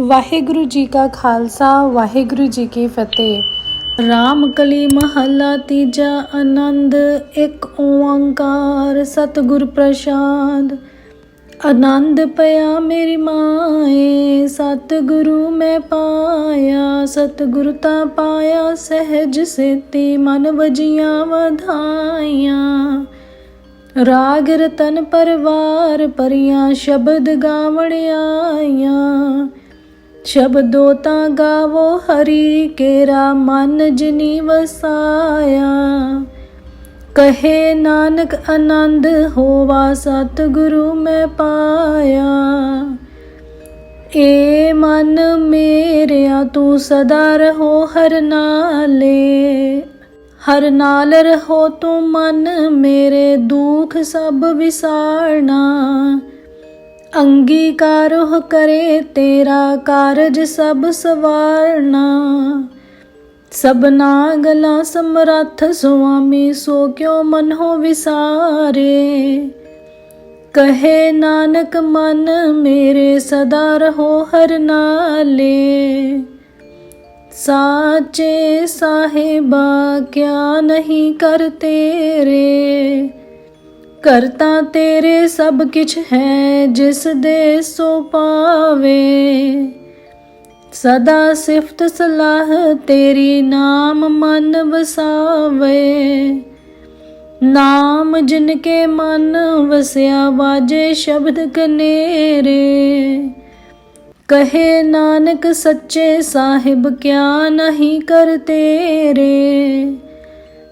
ਵਾਹਿਗੁਰੂ ਜੀ ਕਾ ਖਾਲਸਾ, ਵਾਹਿਗੁਰੂ ਜੀ ਕੀ ਫਤਿਹ। ਰਾਮ ਕਲੀ ਮਹੱਲਾ ਤੀਜਾ ਆਨੰਦ, ਇੱਕ ਓੰਕਾਰ ਸਤਿਗੁਰ ਪ੍ਰਸਾਦ। ਆਨੰਦ ਪਿਆ ਮੇਰੀ ਮਾਏ, ਸਤਿਗੁਰੂ ਮੈਂ ਪਾਇਆ, ਸਤਿਗੁਰ ਤਾਂ ਪਾਇਆ, ਸਹਿਜ ਸੇਤੀ ਮਨ ਵਜੀਆਂ ਵਧਾਈਆਂ। ਰਾਗ ਰਤਨ ਪਰਵਾਰ ਪਰੀਆਂ ਸ਼ਬਦ ਗਾਵਣ ਆਈਆਂ। ਸ਼ਬਦੋ ਤਾਂ ਗਾਵੋ ਹਰੀ ਕੇਰਾ ਮਨ ਜਿਨੀ ਵਸਾਇਆ। ਕਹੇ ਨਾਨਕ ਆਨੰਦ ਹੋਵਾ ਸਤਿਗੁਰੂ ਮੈਂ ਪਾਇਆ। ਏ ਮਨ ਮੇਰਿਆ ਤੂੰ ਸਦਾ ਰਹੋ ਹਰ ਨਾਲੇ। ਹਰ ਨਾਲ ਰਹੋ ਤੂੰ ਮਨ ਮੇਰੇ ਦੁੱਖ ਸਭ ਵਿਸਾਰਨਾ। ਅੰਗੀਕਾਰੋ ਕਰੇ ਤੇਰਾ ਕਾਰਜ ਸਭ ਸਵਾਰਨਾ। ਸਬਨਾ ਗਲਾ ਸਮਰੱਥ ਸੁਆਮੀ, ਸੋ ਕਿਉ ਮਨ ਹੋ ਵਿਸਾਰੇ? ਕਹੇ ਨਾਨਕ, ਮਨ ਮੇਰੇ ਸਦਾ ਰਹੋ ਹਰ ਨਾਲੇ। ਸਾਚੇ ਸਾਹਿਬਾ, ਕਿਆ ਨਹੀਂ ਕਰ ਤੇਰੇ? ਕਰਤਾ ਤੇਰੇ ਸਭ ਕਿਛ ਹੈ, ਜਿਸ ਦੇ ਸੋ ਪਾਵੇ। ਸਦਾ ਸਿਫਤ ਸਲਾਹ ਤੇਰੀ ਨਾਮ ਮਨ ਵਸਾਵੇ। ਨਾਮ ਜਿਨ ਕੇ ਮਨ ਵਸਿਆ, ਵਾਜੇ ਸ਼ਬਦ ਕਨੇਰੇ। ਕਹੇ ਨਾਨਕ ਸੱਚੇ ਸਾਹਿਬ, ਕਿਆ ਨਹੀਂ ਕਰ ਤੇਰੇ।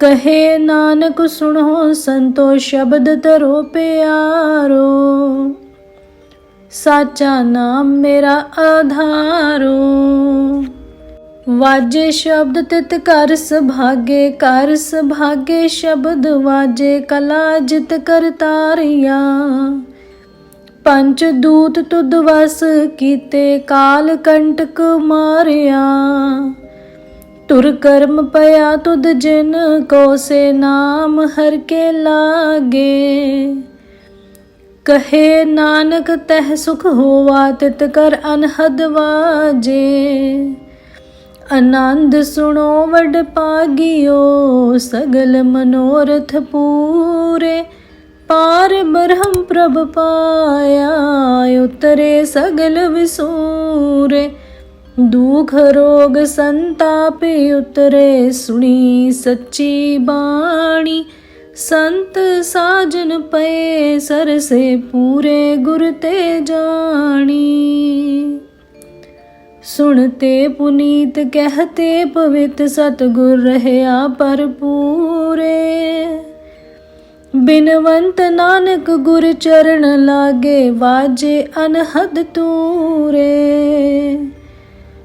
ਕਹੇ ਨਾਨਕ, ਸੁਣੋ ਸੰਤੋ, ਸ਼ਬਦ ਤਰੋ ਪਿਆਰੋ। ਸਾਚਾ ਨਾਮ ਮੇਰਾ ਆਧਾਰੋ। ਵਾਜੇ ਸ਼ਬਦ ਤਿਤ ਕਰ ਸੁਭਾਗੇ ਕਰ ਸੁਭਾਗੇ ਸ਼ਬਦ ਵਾਜੇ, ਕਲਾ ਜਿਤ ਕਰ ਤਾਰਿਆ। ਪੰਚ ਦੂਤ ਤੁਧ ਵਸ ਕੀਤੇ, ਕਾਲ ਕੰਟਕ ਮਾਰਿਆ। ਤੁਰ ਕਰਮ ਪਿਆ ਤੁਧ ਜਿਨ ਕੋ ਸੇ ਨਾਮ ਹਰ ਕੇ ਲਾਗੇ। ਕਹੇ ਨਾਨਕ ਤਹਿ ਸੁਖ ਹੋਵਾ ਤਿਤ ਕਰ ਅਨਹਦ ਵਾਜੇ। ਆਨੰਦ ਸੁਣੋ ਵਡ ਪਾਗਿਓ, ਸਗਲ ਮਨੋਰਥ ਪੂਰੇ। ਪਾਰ ਬ੍ਰਹਮ ਪ੍ਰਭ ਪਾਇਆ, ਉਤਰੇ ਸਗਲ ਵਿਸੂਰੇ। ਦੁਖ ਰੋਗ ਸੰਤਾਪ ਉਤਰੇ ਸੁਣੀ ਸੱਚੀ ਬਾਣੀ। ਸੰਤ ਸਾਜਨ ਪਏ ਸਰਸੇ ਪੂਰੇ ਗੁਰ ਤੇ ਜਾਣੀ। ਸੁਣਤੇ ਪੁਨੀਤ ਕਹਤੇ ਪਵਿੱਤ ਸਤਗੁਰ ਰਹਿਆ ਪਰਪੂਰੇ ਬਿਨਵੰਤ ਨਾਨਕ ਗੁਰ ਚਰਨ ਲਾਗੇ ਵਾਜੇ ਅਨਹਦ ਤੂਰੇ।